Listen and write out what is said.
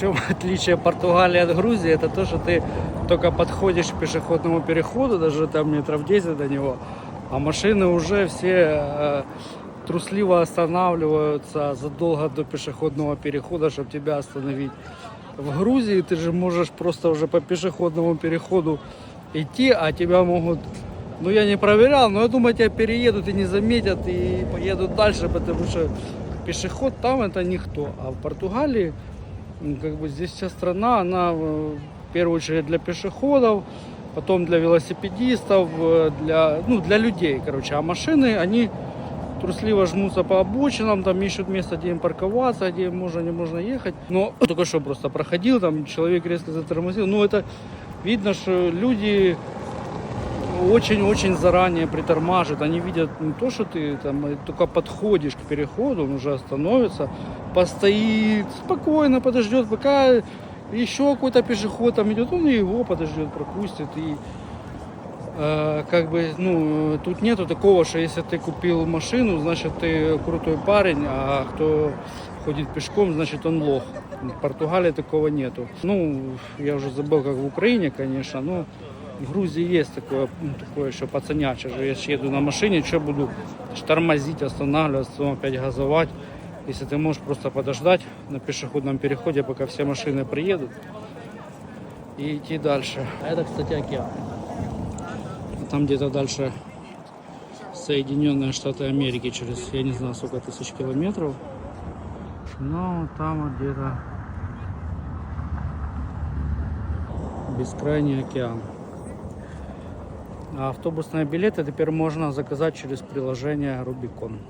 чем отличие Португалии от Грузии, это то, что ты только подходишь к пешеходному переходу, даже там метров 10 до него, а машины уже все э, трусливо останавливаются задолго до пешеходного перехода, чтобы тебя остановить. В Грузии ты же можешь просто уже по пешеходному переходу идти, а тебя могут, ну я не проверял, но я думаю, тебя переедут и не заметят и поедут дальше, потому что пешеход там это никто. А в Португалии, как бы здесь вся страна, она э, в первую очередь для пешеходов, потом для велосипедистов, э, для, ну, для людей, короче. А машины, они трусливо жмутся по обочинам, там ищут место, где им парковаться, где им можно, не можно ехать. Но только что просто проходил, там человек резко затормозил. Ну, это видно, что люди очень-очень заранее притормаживают. Они видят не то, что ты там э, только подходишь к переходу, он уже остановится, постоит, спокойно подождет, пока еще какой-то пешеход там идет, он его подождет, пропустит. И э, как бы, ну, тут нету такого, что если ты купил машину, значит ты крутой парень, а кто ходит пешком, значит он лох. В Португалии такого нету. Ну, я уже забыл, как в Украине, конечно, но в Грузии есть такое, ну, такое еще пацаняче, что я ж еду на машине, что буду тормозить, останавливаться, потом опять газовать. Если ты можешь просто подождать на пешеходном переходе, пока все машины приедут, и идти дальше. А это, кстати, океан. Там где-то дальше Соединенные Штаты Америки через, я не знаю, сколько тысяч километров. Но там вот где-то бескрайний океан. А автобусные билеты теперь можно заказать через приложение Rubicon.